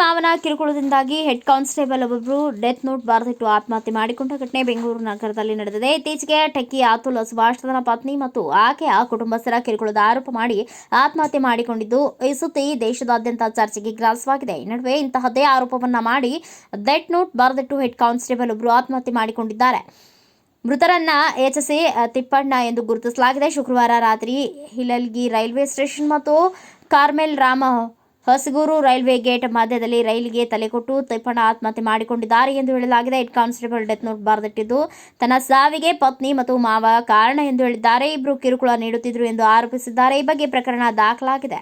ಮಾವನ ಕಿರುಕುಳದಿಂದಾಗಿ head constable ಒಬ್ಬರು ಡೆತ್ ನೋಟ್ ಬರೆದಿಟ್ಟು ಆತ್ಮಹತ್ಯೆ ಮಾಡಿಕೊಂಡ ಘಟನೆ ಬೆಂಗಳೂರು ನಗರದಲ್ಲಿ ನಡೆದಿದೆ. ಇತ್ತೀಚೆಗೆ ಟೆಕ್ಕಿ ಆತುಲ್ ಸುಭಾಷ್ ತನ್ನ ಪತ್ನಿ ಮತ್ತು ಆಕೆಯ ಕುಟುಂಬಸ್ಥರ ಕಿರುಕುಳದ ಆರೋಪ ಮಾಡಿ ಆತ್ಮಹತ್ಯೆ ಮಾಡಿಕೊಂಡಿದ್ದು. ಈ ಸುದ್ದಿ ದೇಶದಾದ್ಯಂತ ಚರ್ಚೆಗೆ ಗ್ರಾಸವಾಗಿದೆ. ಈ ನಡುವೆ ಇಂತಹದ್ದೇ ಆರೋಪವನ್ನ ಮಾಡಿ ಡೆತ್ ನೋಟ್ ಬರೆದಿಟ್ಟು ಹೆಡ್ ಕಾನ್ಸ್ಟೇಬಲ್ ಒಬ್ಬರು ಆತ್ಮಹತ್ಯೆ ಮಾಡಿಕೊಂಡಿದ್ದಾರೆ. ಮೃತರನ್ನ ಎಚ್ಎಸ್ಸಿ ತಿಪ್ಪಣ್ಣ ಎಂದು ಗುರುತಿಸಲಾಗಿದೆ. ಶುಕ್ರವಾರ ರಾತ್ರಿ ಹಿಲಲ್ಗಿ ರೈಲ್ವೆ ಸ್ಟೇಷನ್ ಮತ್ತು ಕಾರ್ಮೆಲ್ ರಾಮ ಹೊಸಗೂರು ರೈಲ್ವೆ ಗೇಟ್ ಮಧ್ಯದಲ್ಲಿ ರೈಲಿಗೆ ತಲೆಕೊಟ್ಟು ತಿಪ್ಪಣ್ಣ ಆತ್ಮಹತ್ಯೆ ಮಾಡಿಕೊಂಡಿದ್ದಾರೆ ಎಂದು ಹೇಳಲಾಗಿದೆ. ಹೆಡ್ ಕಾನ್ಸ್ಟೇಬಲ್ ಡೆತ್ ನೋಟ್ ಬರೆದಿಟ್ಟಿದ್ದು, ತನ್ನ ಸಾವಿಗೆ ಪತ್ನಿ ಮತ್ತು ಮಾವ ಕಾರಣ ಎಂದು ಹೇಳಿದ್ದಾರೆ. ಇಬ್ಬರು ಕಿರುಕುಳ ನೀಡುತ್ತಿದ್ದರು ಎಂದು ಆರೋಪಿಸಿದ್ದಾರೆ. ಈ ಬಗ್ಗೆ ಪ್ರಕರಣ ದಾಖಲಾಗಿದೆ.